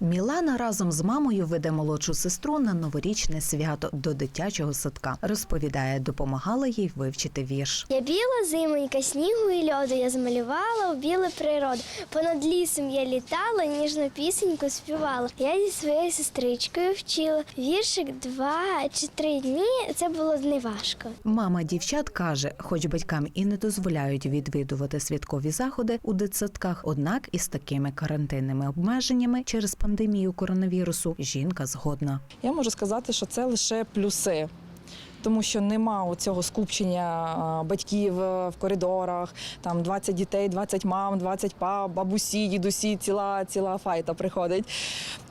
Мілана разом з мамою веде молодшу сестру на новорічне свято до дитячого садка. Розповідає, допомагала їй вивчити вірш. Я біла зимонька, снігу і льоду я змалювала у біле природу. Понад лісом я літала, ніжну пісеньку співала. Я зі своєю сестричкою вчила. Віршик два чи три дні це було не важко. Мама дівчат каже, хоч батькам і не дозволяють відвідувати святкові заходи у дитсадках, однак із такими карантинними обмеженнями через пандемію коронавірусу жінка згодна. Я можу сказати, що це лише плюси. Тому що нема цього скупчення батьків е, в коридорах, там 20 дітей, 20 мам, 20 пап, бабусі, дідусі, ціла, ціла файта приходить.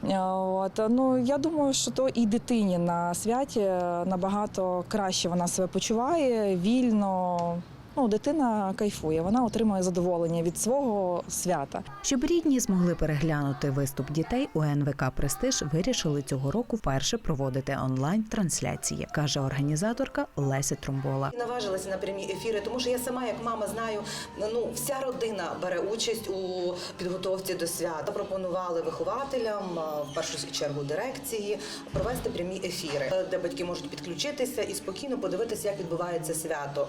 Е, От, ну, я думаю, що то і дитині на святі набагато краще вона себе почуває, вільно. Ну, дитина кайфує, вона отримує задоволення від свого свята. Щоб рідні змогли переглянути виступ дітей, у НВК Престиж вирішили цього року вперше проводити онлайн трансляції, каже організаторка Леся Тромбола. Наважилася на прямі ефіри, тому що я сама, як мама, знаю, ну вся родина бере участь у підготовці до свята. Пропонували вихователям, в першу чергу дирекції, провести прямі ефіри, де батьки можуть підключитися і спокійно подивитися, як відбувається свято.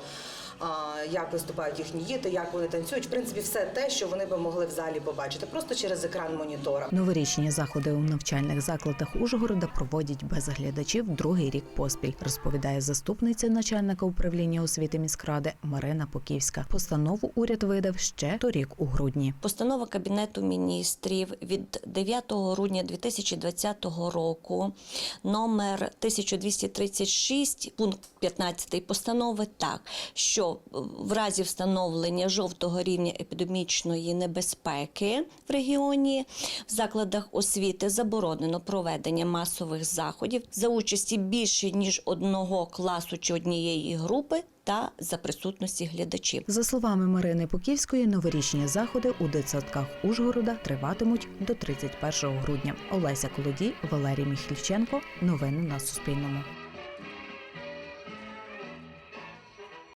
Як виступають їхні діти, як вони танцюють, в принципі, все те, що вони би могли в залі побачити, просто через екран монітора. Новорічні заходи у навчальних закладах Ужгорода проводять без глядачів другий рік поспіль, розповідає заступниця начальника управління освіти міськради Марина Поківська. Постанову уряд видав ще торік у грудні. Постанова Кабінету міністрів від 9 грудня 2020 року, номер 1236, пункт 15 постанови так, що в разі встановлення жовтого рівня епідемічної небезпеки в регіоні в закладах освіти заборонено проведення масових заходів за участі більше ніж одного класу чи однієї групи та за присутності глядачів. За словами Марини Поківської, новорічні заходи у дитсадках Ужгорода триватимуть до 31 грудня. Олеся Колодій, Валерій Міхільченко. Новини на Суспільному.